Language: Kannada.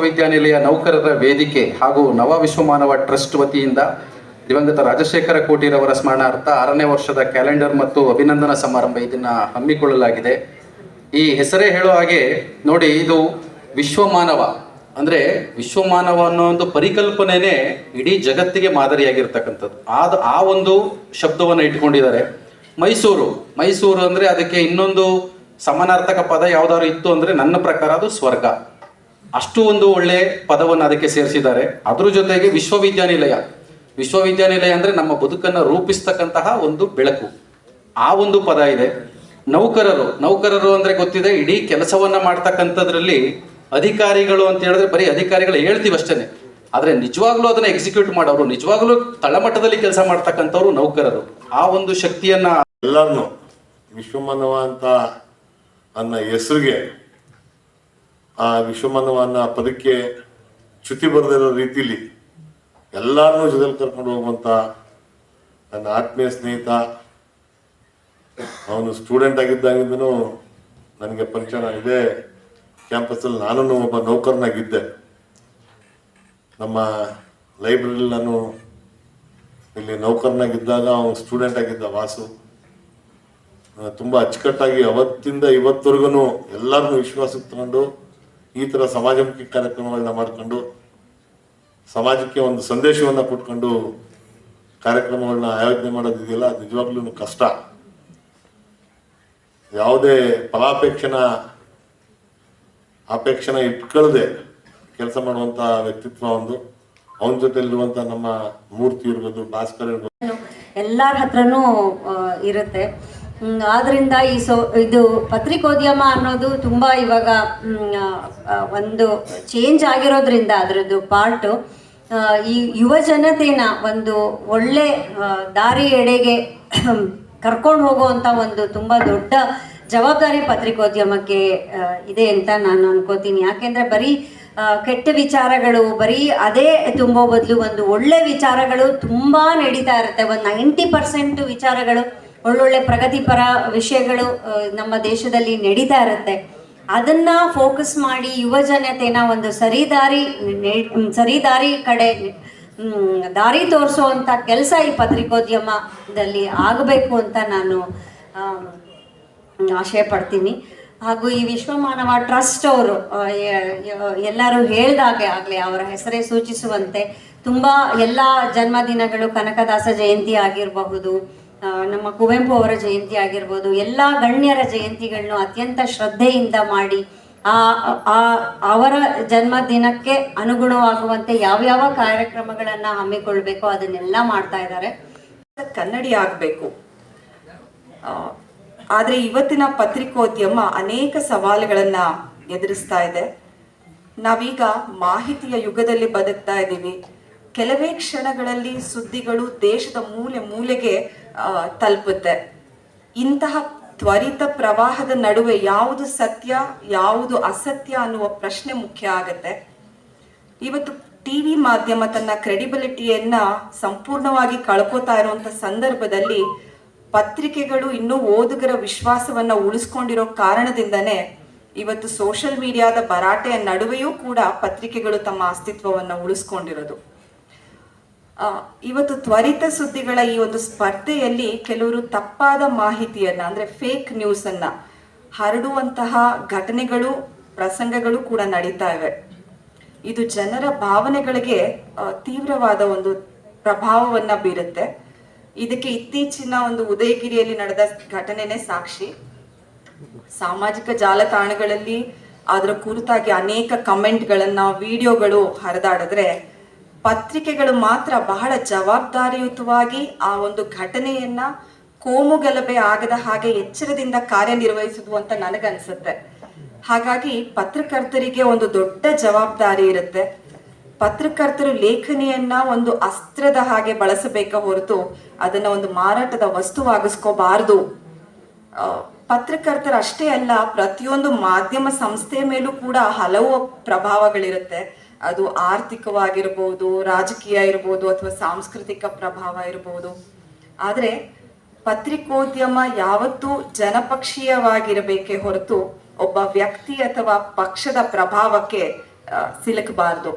ವಿಶ್ವವಿದ್ಯಾನಿಲಯ ನೌಕರರ ವೇದಿಕೆ ಹಾಗೂ ನವ ವಿಶ್ವಮಾನವ ಟ್ರಸ್ಟ್ ವತಿಯಿಂದ ದಿವಂಗತ ರಾಜಶೇಖರ ಕೋಟಿರವರ ಸ್ಮರಣಾರ್ಥ ಆರನೇ ವರ್ಷದ ಕ್ಯಾಲೆಂಡರ್ ಮತ್ತು ಅಭಿನಂದನಾ ಸಮಾರಂಭ ಇದನ್ನ ಹಮ್ಮಿಕೊಳ್ಳಲಾಗಿದೆ. ಈ ಹೆಸರೇ ಹೇಳೋ ಹಾಗೆ ನೋಡಿ, ಇದು ವಿಶ್ವಮಾನವ ಅಂದ್ರೆ ವಿಶ್ವಮಾನವ ಅನ್ನೋ ಒಂದು ಪರಿಕಲ್ಪನೆನೇ ಇಡೀ ಜಗತ್ತಿಗೆ ಮಾದರಿಯಾಗಿರ್ತಕ್ಕಂಥದ್ದು. ಆದ ಆ ಒಂದು ಶಬ್ದವನ್ನು ಇಟ್ಕೊಂಡಿದ್ದಾರೆ. ಮೈಸೂರು ಮೈಸೂರು ಅಂದ್ರೆ ಅದಕ್ಕೆ ಇನ್ನೊಂದು ಸಮಾನಾರ್ಥಕ ಪದ ಯಾವ್ದಾದ್ರು ಇತ್ತು ಅಂದ್ರೆ ನನ್ನ ಪ್ರಕಾರ ಅದು ಸ್ವರ್ಗ. ಅಷ್ಟು ಒಂದು ಒಳ್ಳೆ ಪದವನ್ನು ಅದಕ್ಕೆ ಸೇರಿಸಿದ್ದಾರೆ. ಅದ್ರ ಜೊತೆಗೆ ವಿಶ್ವವಿದ್ಯಾನಿಲಯ. ವಿಶ್ವವಿದ್ಯಾನಿಲಯ ಅಂದ್ರೆ ನಮ್ಮ ಬದುಕನ್ನು ರೂಪಿಸ್ತಕ್ಕಂತಹ ಒಂದು ಬೆಳಕು. ಆ ಒಂದು ಪದ ಇದೆ. ನೌಕರರು ನೌಕರರು ಅಂದ್ರೆ ಗೊತ್ತಿದೆ, ಇಡೀ ಕೆಲಸವನ್ನ ಮಾಡ್ತಕ್ಕಂಥದ್ರಲ್ಲಿ ಅಧಿಕಾರಿಗಳು ಅಂತ ಹೇಳಿದ್ರೆ ಬರೀ ಅಧಿಕಾರಿಗಳು ಹೇಳ್ತೀವಿ ಅಷ್ಟೇ ಆದರೆ ನಿಜವಾಗ್ಲೂ ಅದನ್ನ ಎಕ್ಸಿಕ್ಯೂಟ್ ಮಾಡೋರು, ನಿಜವಾಗ್ಲೂ ತಳಮಟ್ಟದಲ್ಲಿ ಕೆಲಸ ಮಾಡ್ತಕ್ಕಂಥವ್ರು ನೌಕರರು. ಆ ಒಂದು ಶಕ್ತಿಯನ್ನ ಎಲ್ಲರನ್ನು ವಿಶ್ವಮಾನವ ಅಂತ ಅನ್ನ ಹೆಸರಿಗೆ ಆ ವಿಶ್ವಮಾನವನ್ನ ಪದಕ್ಕೆ ಚ್ಯುತಿ ಬರೆದಿರೋ ರೀತಿಲಿ ಎಲ್ಲರನ್ನೂ ಜೊತೆಲಿ ಕರ್ಕೊಂಡು ಹೋಗುವಂತ ನನ್ನ ಆತ್ಮೀಯ ಸ್ನೇಹಿತ, ಅವನು ಸ್ಟೂಡೆಂಟ್ ಆಗಿದ್ದಾಗಿಂದನೂ ನನಗೆ ಪರಿಚಯ ಇದೆ ಕ್ಯಾಂಪಸ್ಸಲ್ಲಿ ನಾನು ಒಬ್ಬ ನೌಕರನಾಗಿದ್ದೆ. ನಮ್ಮ ಲೈಬ್ರರಿ ನಾನು ಇಲ್ಲಿ ನೌಕರನಾಗಿದ್ದಾಗ ಅವನು ಸ್ಟೂಡೆಂಟ್ ಆಗಿದ್ದ ವಾಸು. ತುಂಬಾ ಅಚ್ಚುಕಟ್ಟಾಗಿ ಅವತ್ತಿಂದ ಇವತ್ತವರೆಗೂ ಎಲ್ಲರನ್ನೂ ವಿಶ್ವಾಸಕ್ಕೆ ತಗೊಂಡು ಈ ತರ ಸಮಾಜಮುಖಿ ಕಾರ್ಯಕ್ರಮಗಳನ್ನ ಮಾಡ್ಕೊಂಡು, ಸಮಾಜಕ್ಕೆ ಒಂದು ಸಂದೇಶವನ್ನ ಕೊಟ್ಕೊಂಡು ಕಾರ್ಯಕ್ರಮಗಳನ್ನ ಆಯೋಜನೆ ಮಾಡೋದಿದೆಯಲ್ಲ ಅದು ನಿಜವಾಗ್ಲೂ ಕಷ್ಟ. ಯಾವುದೇ ಫಲಾಪೇಕ್ಷಣ ಅಪೇಕ್ಷಣ ಇಟ್ಕೊಳ್ಳದೆ ಕೆಲಸ ಮಾಡುವಂತ ವ್ಯಕ್ತಿತ್ವ ಒಂದು. ಅವನ ಜೊತೆಲಿರುವಂಥ ನಮ್ಮ ಮೂರ್ತಿ ಇರ್ಬೋದು, ಭಾಸ್ಕರ್ ಇರ್ಬೋದು. ಎಲ್ಲರ ಹತ್ರನೂ ಇರುತ್ತೆ. ಹ್ಮ್, ಆದ್ರಿಂದ ಈ ಸೊ ಇದು ಪತ್ರಿಕೋದ್ಯಮ ಅನ್ನೋದು ತುಂಬ ಇವಾಗ ಒಂದು ಚೇಂಜ್ ಆಗಿರೋದ್ರಿಂದ ಅದರದ್ದು ಪಾರ್ಟು ಈ ಯುವ ಜನತೆನ ಒಂದು ಒಳ್ಳೆ ದಾರಿ ಎಡೆಗೆ ಕರ್ಕೊಂಡು ಹೋಗುವಂಥ ಒಂದು ತುಂಬ ದೊಡ್ಡ ಜವಾಬ್ದಾರಿ ಪತ್ರಿಕೋದ್ಯಮಕ್ಕೆ ಇದೆ ಅಂತ ನಾನು ಅನ್ಕೋತೀನಿ. ಯಾಕೆಂದ್ರೆ ಬರೀ ಕೆಟ್ಟ ವಿಚಾರಗಳು ಬರೀ ಅದೇ ತುಂಬೋ ಬದಲು ಒಂದು ಒಳ್ಳೆ ವಿಚಾರಗಳು ತುಂಬಾ ನಡೀತಾ ಇರುತ್ತೆ. ಒಂದು ನೈಂಟಿ ಪರ್ಸೆಂಟ್ ವಿಚಾರಗಳು ಒಳ್ಳೊಳ್ಳೆ ಪ್ರಗತಿಪರ ವಿಷಯಗಳು ನಮ್ಮ ದೇಶದಲ್ಲಿ ನಡೀತಾ ಇರುತ್ತೆ. ಅದನ್ನ ಫೋಕಸ್ ಮಾಡಿ ಯುವ ಜನತೆನ ಒಂದು ಸರಿದಾರಿ ಸರಿದಾರಿ ಕಡೆ ದಾರಿ ತೋರಿಸುವಂತ ಕೆಲಸ ಈ ಪತ್ರಿಕೋದ್ಯಮದಲ್ಲಿ ಆಗಬೇಕು ಅಂತ ನಾನು ಆಶಯ ಪಡ್ತೀನಿ. ಹಾಗೂ ಈ ವಿಶ್ವಮಾನವ ಟ್ರಸ್ಟ್ ಅವರು ಎಲ್ಲರೂ ಹೇಳ್ದಾಗೆ ಆಗಲಿ, ಅವರ ಹೆಸರೇ ಸೂಚಿಸುವಂತೆ, ತುಂಬ ಎಲ್ಲ ಜನ್ಮದಿನಗಳು ಕನಕದಾಸ ಜಯಂತಿ ಆಗಿರಬಹುದು ನಮ್ಮ ಕುವೆಂಪು ಅವರ ಜಯಂತಿ ಆಗಿರ್ಬೋದು, ಎಲ್ಲ ಗಣ್ಯರ ಜಯಂತಿಗಳನ್ನು ಅತ್ಯಂತ ಶ್ರದ್ಧೆಯಿಂದ ಮಾಡಿ, ಆ, ಆ- ಅವರ ಜನ್ಮದಿನಕ್ಕೆ ಅನುಗುಣವಾಗುವಂತೆ ಯಾವ್ಯಾವ ಕಾರ್ಯಕ್ರಮಗಳನ್ನ ಹಮ್ಮಿಕೊಳ್ಬೇಕೋ ಅದನ್ನೆಲ್ಲ ಮಾಡ್ತಾ ಇದ್ದಾರೆ. ಕನ್ನಡಿ ಆಗಬೇಕು. ಆದರೆ ಇವತ್ತಿನ ಪತ್ರಿಕೋದ್ಯಮ ಅನೇಕ ಸವಾಲುಗಳನ್ನ ಎದುರಿಸ್ತಾ ಇದೆ. ನಾವೀಗ ಮಾಹಿತಿಯ ಯುಗದಲ್ಲಿ ಬದುಕ್ತಾ ಇದ್ದೀವಿ. ಕೆಲವೇ ಕ್ಷಣಗಳಲ್ಲಿ ಸುದ್ದಿಗಳು ದೇಶದ ಮೂಲೆ ಮೂಲೆಗೆ ತಲುಪುತ್ತೆ. ಇಂತಹ ತ್ವರಿತ ಪ್ರವಾಹದ ನಡುವೆ ಯಾವುದು ಸತ್ಯ, ಯಾವುದು ಅಸತ್ಯ ಅನ್ನುವ ಪ್ರಶ್ನೆ ಮುಖ್ಯ ಆಗತ್ತೆ. ಇವತ್ತು ಟಿವಿ ಮಾಧ್ಯಮ ತನ್ನ ಕ್ರೆಡಿಬಿಲಿಟಿಯನ್ನ ಸಂಪೂರ್ಣವಾಗಿ ಕಳ್ಕೋತಾ ಇರುವಂತ ಸಂದರ್ಭದಲ್ಲಿ ಪತ್ರಿಕೆಗಳು ಇನ್ನೂ ಓದುಗರ ವಿಶ್ವಾಸವನ್ನ ಉಳಿಸ್ಕೊಂಡಿರೋ ಕಾರಣದಿಂದನೇ ಇವತ್ತು ಸೋಷಿಯಲ್ ಮೀಡಿಯಾದ ಭರಾಟೆಯ ನಡುವೆಯೂ ಕೂಡ ಪತ್ರಿಕೆಗಳು ತಮ್ಮ ಅಸ್ತಿತ್ವವನ್ನ ಉಳಿಸ್ಕೊಂಡಿರೋದು. ಇವತ್ತು ತ್ವರಿತ ಸುದ್ದಿಗಳ ಈ ಒಂದು ಸ್ಪರ್ಧೆಯಲ್ಲಿ ಕೆಲವರು ತಪ್ಪಾದ ಮಾಹಿತಿಯನ್ನ, ಅಂದ್ರೆ ಫೇಕ್ ನ್ಯೂಸ್ ಅನ್ನ, ಹರಡುವಂತಹ ಘಟನೆಗಳು, ಪ್ರಸಂಗಗಳು ಕೂಡ ನಡೀತಾ ಇವೆ. ಇದು ಜನರ ಭಾವನೆಗಳಿಗೆ ತೀವ್ರವಾದ ಒಂದು ಪ್ರಭಾವವನ್ನ ಬೀರುತ್ತೆ. ಇದಕ್ಕೆ ಇತ್ತೀಚಿನ ಒಂದು ಉದಯಗಿರಿಯಲ್ಲಿ ನಡೆದ ಘಟನೆನೇ ಸಾಕ್ಷಿ. ಸಾಮಾಜಿಕ ಜಾಲತಾಣಗಳಲ್ಲಿ ಅದರ ಕುರಿತಾಗಿ ಅನೇಕ ಕಮೆಂಟ್ಗಳನ್ನ, ವಿಡಿಯೋಗಳು ಹರಿದಾಡಿದ್ರೆ ಪತ್ರಿಕೆಗಳು ಮಾತ್ರ ಬಹಳ ಜವಾಬ್ದಾರಿಯುತವಾಗಿ ಆ ಒಂದು ಘಟನೆಯನ್ನ ಕೋಮು ಗಲಭೆ ಆಗದ ಹಾಗೆ ಎಚ್ಚರದಿಂದ ಕಾರ್ಯನಿರ್ವಹಿಸುದು ಅಂತ ನನಗನ್ಸುತ್ತೆ. ಹಾಗಾಗಿ ಪತ್ರಕರ್ತರಿಗೆ ಒಂದು ದೊಡ್ಡ ಜವಾಬ್ದಾರಿ ಇರುತ್ತೆ. ಪತ್ರಕರ್ತರು ಲೇಖನಿಯನ್ನ ಒಂದು ಅಸ್ತ್ರದ ಹಾಗೆ ಬಳಸಬೇಕ ಹೊರತು ಅದನ್ನ ಒಂದು ಮಾರಾಟದ ವಸ್ತುವಾಗಿಸ್ಕೋಬಾರದು. ಪತ್ರಕರ್ತರು ಅಷ್ಟೇ ಅಲ್ಲ, ಪ್ರತಿಯೊಂದು ಮಾಧ್ಯಮ ಸಂಸ್ಥೆ ಮೇಲೂ ಕೂಡ ಹಲವು ಪ್ರಭಾವಗಳಿರುತ್ತೆ. ಅದು ಆರ್ಥಿಕವಾಗಿರ್ಬೋದು, ರಾಜಕೀಯ ಇರ್ಬೋದು ಅಥವಾ ಸಾಂಸ್ಕೃತಿಕ ಪ್ರಭಾವ ಇರ್ಬೋದು. ಆದರೆ ಪತ್ರಿಕೋದ್ಯಮ ಯಾವತ್ತೂ ಜನಪಕ್ಷೀಯವಾಗಿರಬೇಕೇ ಹೊರತು ಒಬ್ಬ ವ್ಯಕ್ತಿ ಅಥವಾ ಪಕ್ಷದ ಪ್ರಭಾವಕ್ಕೆ ಸಿಲುಕಬಾರ್ದು.